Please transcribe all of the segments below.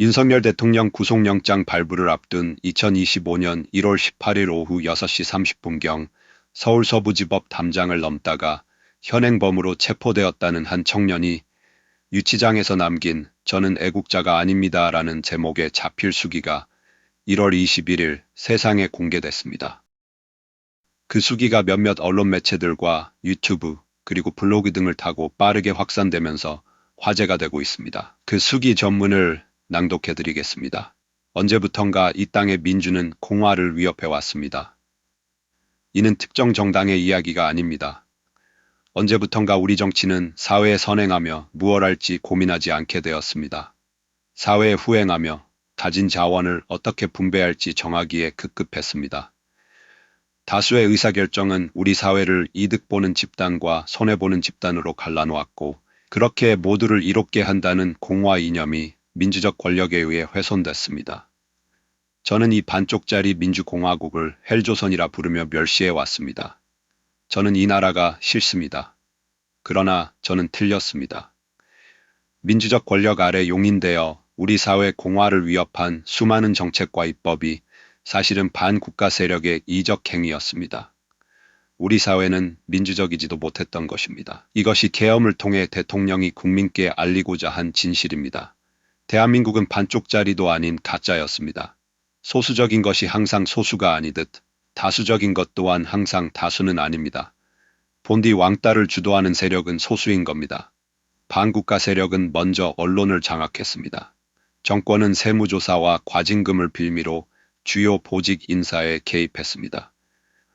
윤석열 대통령 구속영장 발부를 앞둔 2025년 1월 18일 오후 6시 30분경 서울 서부지법 담장을 넘다가 현행범으로 체포되었다는 한 청년이 유치장에서 남긴 저는 애국자가 아닙니다 라는 제목의 자필 수기가 1월 21일 세상에 공개됐습니다. 그 수기가 몇몇 언론 매체들과 유튜브 그리고 블로그 등을 타고 빠르게 확산되면서 화제가 되고 있습니다. 그 수기 전문을 낭독해 드리겠습니다. 언제부턴가 이 땅의 민주는 공화를 위협해 왔습니다. 이는 특정 정당의 이야기가 아닙니다. 언제부턴가 우리 정치는 사회에 선행하며 무엇 할지 고민하지 않게 되었습니다. 사회에 후행하며 가진 자원을 어떻게 분배할지 정하기에 급급했습니다. 다수의 의사결정은 우리 사회를 이득 보는 집단과 손해보는 집단으로 갈라놓았고 그렇게 모두를 이롭게 한다는 공화 이념이 민주적 권력에 의해 훼손됐습니다. 저는 이 반쪽짜리 민주공화국을 헬조선이라 부르며 멸시해 왔습니다. 저는 이 나라가 싫습니다. 그러나 저는 틀렸습니다. 민주적 권력 아래 용인되어 우리 사회 공화를 위협한 수많은 정책과 입법이 사실은 반국가 세력의 이적 행위였습니다. 우리 사회는 민주적이지도 못했던 것입니다. 이것이 계엄을 통해 대통령이 국민께 알리고자 한 진실입니다. 대한민국은 반쪽짜리도 아닌 가짜였습니다. 소수적인 것이 항상 소수가 아니듯 다수적인 것 또한 항상 다수는 아닙니다. 본디 왕따를 주도하는 세력은 소수인 겁니다. 반국가 세력은 먼저 언론을 장악했습니다. 정권은 세무조사와 과징금을 빌미로 주요 보직 인사에 개입했습니다.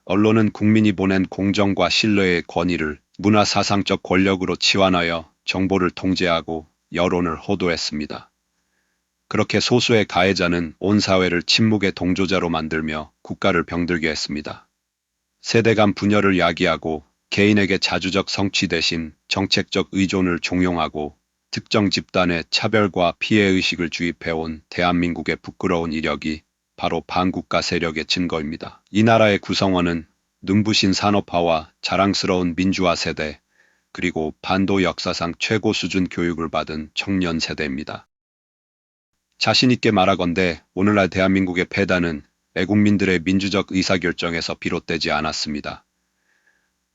언론은 국민이 보낸 공정과 신뢰의 권위를 문화사상적 권력으로 치환하여 정보를 통제하고 여론을 호도했습니다. 그렇게 소수의 가해자는 온 사회를 침묵의 동조자로 만들며 국가를 병들게 했습니다. 세대 간 분열을 야기하고 개인에게 자주적 성취 대신 정책적 의존을 종용하고 특정 집단의 차별과 피해의식을 주입해온 대한민국의 부끄러운 이력이 바로 반국가 세력의 증거입니다. 이 나라의 구성원은 눈부신 산업화와 자랑스러운 민주화 세대, 그리고 반도 역사상 최고 수준 교육을 받은 청년 세대입니다. 자신있게 말하건대 오늘날 대한민국의 패단은 애국민들의 민주적 의사결정에서 비롯되지 않았습니다.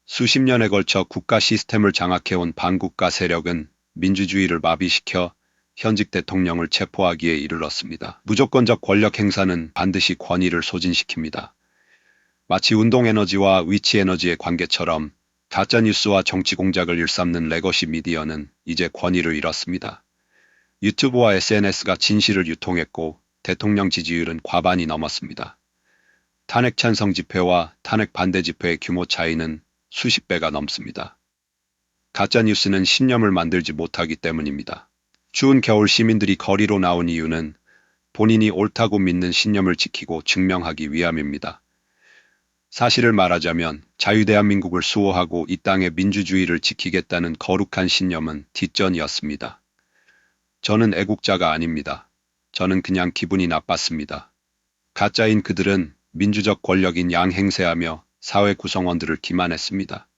수십 년에 걸쳐 국가 시스템을 장악해온 반국가 세력은 민주주의를 마비시켜 현직 대통령을 체포하기에 이르렀습니다. 무조건적 권력 행사는 반드시 권위를 소진시킵니다. 마치 운동에너지와 위치에너지의 관계처럼 가짜뉴스와 정치 공작을 일삼는 레거시 미디어는 이제 권위를 잃었습니다. 유튜브와 SNS가 진실을 유통했고 대통령 지지율은 과반이 넘었습니다. 탄핵 찬성 집회와 탄핵 반대 집회의 규모 차이는 수십 배가 넘습니다. 가짜뉴스는 신념을 만들지 못하기 때문입니다. 추운 겨울 시민들이 거리로 나온 이유는 본인이 옳다고 믿는 신념을 지키고 증명하기 위함입니다. 사실을 말하자면 자유대한민국을 수호하고 이 땅의 민주주의를 지키겠다는 거룩한 신념은 뒷전이었습니다. 저는 애국자가 아닙니다. 저는 그냥 기분이 나빴습니다. 가짜인 그들은 민주적 권력인 양 행세하며 사회 구성원들을 기만했습니다.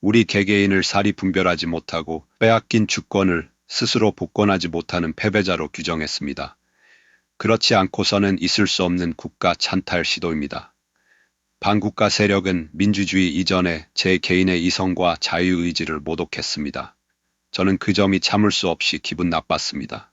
우리 개개인을 사리 분별하지 못하고 빼앗긴 주권을 스스로 복권하지 못하는 패배자로 규정했습니다. 그렇지 않고서는 있을 수 없는 국가 찬탈 시도입니다. 반국가 세력은 민주주의 이전에 제 개인의 이성과 자유의지를 모독했습니다. 저는 그 점이 참을 수 없이 기분 나빴습니다.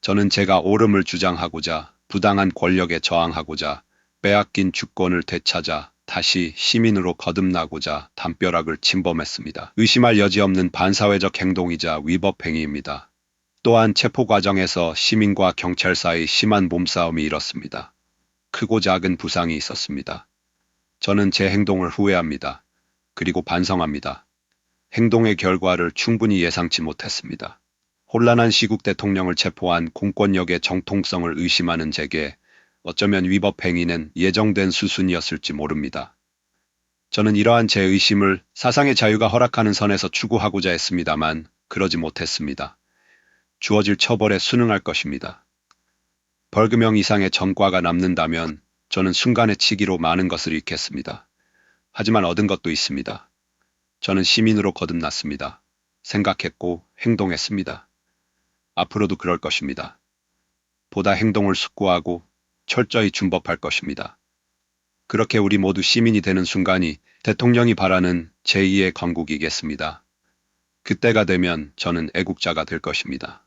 저는 제가 옳음을 주장하고자 부당한 권력에 저항하고자 빼앗긴 주권을 되찾아 다시 시민으로 거듭나고자 담벼락을 침범했습니다. 의심할 여지 없는 반사회적 행동이자 위법 행위입니다. 또한 체포 과정에서 시민과 경찰 사이 심한 몸싸움이 일었습니다. 크고 작은 부상이 있었습니다. 저는 제 행동을 후회합니다. 그리고 반성합니다. 행동의 결과를 충분히 예상치 못했습니다. 혼란한 시국 대통령을 체포한 공권력의 정통성을 의심하는 제게 어쩌면 위법 행위는 예정된 수순이었을지 모릅니다. 저는 이러한 제 의심을 사상의 자유가 허락하는 선에서 추구하고자 했습니다만 그러지 못했습니다. 주어질 처벌에 순응할 것입니다. 벌금형 이상의 전과가 남는다면 저는 순간의 치기로 많은 것을 잃겠습니다. 하지만 얻은 것도 있습니다. 저는 시민으로 거듭났습니다. 생각했고 행동했습니다. 앞으로도 그럴 것입니다. 보다 행동을 숙고하고 철저히 준법할 것입니다. 그렇게 우리 모두 시민이 되는 순간이 대통령이 바라는 제2의 건국이겠습니다. 그때가 되면 저는 애국자가 될 것입니다.